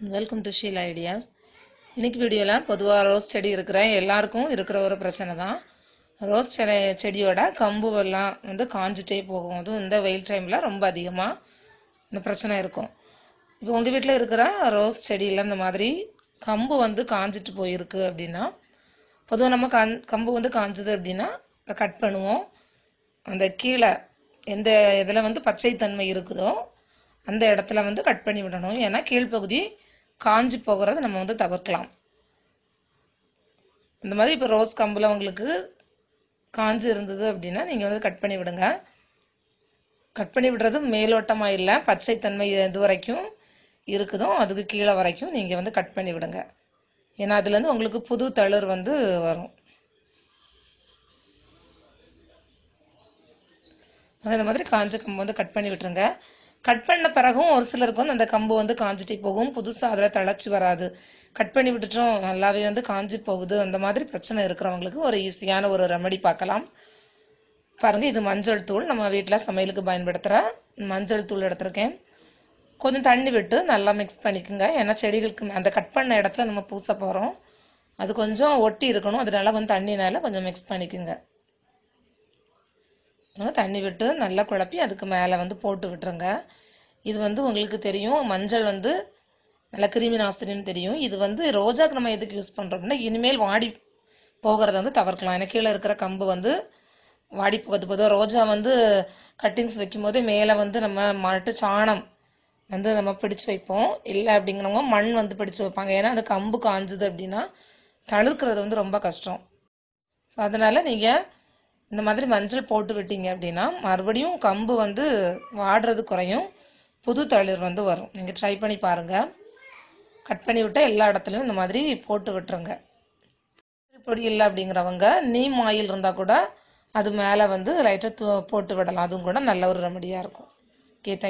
Welcome to Sheel ideas இன்னைக்கு வீடியோவில் பொதுவாக ரோஸ் செடி இருக்கிற எல்லாருக்கும் இருக்கிற ஒரு பிரச்சனை தான். ரோஸ் செ செடியோட கம்பு எல்லாம் வந்து காஞ்சிட்டே போகும். அதுவும் இந்த வெயில் டைமில் ரொம்ப அதிகமாக இந்த பிரச்சனை இருக்கும். இப்போ உங்கள் வீட்டில் இருக்கிற ரோஸ் செடியில் இந்த மாதிரி கம்பு வந்து காஞ்சிட்டு போயிருக்கு அப்படின்னா பொதுவாக நம்ம கண் கம்பு வந்து காஞ்சது அப்படின்னா அதை கட் பண்ணுவோம். அந்த கீழே எந்த இதில் வந்து பச்சைத்தன்மை இருக்குதோ அந்த இடத்துல வந்து கட் பண்ணி விடணும். ஏன்னா கீழ்ப்பகுதி காஞ்சி போகிறத நம்ம வந்து தவிர்க்கலாம். இந்த மாதிரி இப்போ ரோஸ் கம்பில் உங்களுக்கு காஞ்சி இருந்தது அப்படின்னா நீங்கள் வந்து கட் பண்ணி விடுங்க. கட் பண்ணி விடுறது மேலோட்டமாக இல்லை பச்சைத்தன்மை இது வரைக்கும் இருக்குதோ அதுக்கு கீழே வரைக்கும் நீங்கள் வந்து கட் பண்ணி விடுங்க. ஏன்னா அதுலேருந்து உங்களுக்கு புது தளிர் வந்து வரும். இந்த மாதிரி காஞ்ச கம்பு வந்து கட் பண்ணி விட்டுருங்க. கட் பண்ண பிறகும் ஒரு சிலருக்கு வந்து அந்த கம்பு வந்து காஞ்சிட்டே போகும். புதுசாக அதில் தழைச்சி வராது. கட் பண்ணி விட்டுட்டோம் நல்லாவே வந்து காஞ்சி போகுது. அந்த மாதிரி பிரச்சனை இருக்கிறவங்களுக்கு ஒரு ஈஸியான ஒரு ரெமடி பார்க்கலாம். பாருங்கள் இது மஞ்சள் தூள். நம்ம வீட்டில் சமையலுக்கு பயன்படுத்துகிற மஞ்சள் தூள் எடுத்திருக்கேன். கொஞ்சம் தண்ணி விட்டு நல்லா மிக்ஸ் பண்ணிக்கோங்க. ஏன்னா செடிகளுக்கு அந்த கட் பண்ண இடத்துல நம்ம பூச போகிறோம் அது கொஞ்சம் ஒட்டி இருக்கணும். அதனால கொஞ்சம் தண்ணினால கொஞ்சம் மிக்ஸ் பண்ணிக்கோங்க. தண்ணி விட்டு நல்லா குழப்பி அதுக்கு மேலே வந்து போட்டு விட்டுருங்க. இது வந்து உங்களுக்கு தெரியும். மஞ்சள் வந்து நல்ல கிருமி நாசினின்னு தெரியும். இது வந்து ரோஜாக்கு நம்ம எதுக்கு யூஸ் பண்ணுறோம் அப்படின்னா இனிமேல் வாடி போகிறத வந்து தவிர்க்கலாம். ஏன்னா கீழே இருக்கிற கம்பு வந்து வாடி போகிறது பொதுவாக ரோஜா வந்து கட்டிங்ஸ் வைக்கும்போதே மேலே வந்து நம்ம மட்டு சாணம் வந்து நம்ம பிடிச்சு வைப்போம். இல்லை அப்படிங்கிறவங்க மண் வந்து பிடிச்சு வைப்பாங்க. ஏன்னா அந்த கம்பு காஞ்சுது அப்படின்னா தளிர்க்கிறது வந்து ரொம்ப கஷ்டம். ஸோ அதனால் நீங்கள் இந்த மாதிரி மஞ்சள் போட்டு விட்டீங்க அப்படின்னா மறுபடியும் கம்பு வந்து வாடுறது குறையும். புது தளிர் வந்து வரும். நீங்கள் ட்ரை பண்ணி பாருங்கள் கட் பண்ணி விட்டால் எல்லா இடத்துலையும் இந்த மாதிரி போட்டு விட்டுருங்க. பொடி இல்லை அப்படிங்கிறவங்க நீம் ஆயில் இருந்தால் கூட அது மேலே வந்து லைட்டாக போட்டு விடலாம். அதுவும் கூட நல்ல ஒரு ரெமடியாக இருக்கும். Okay thank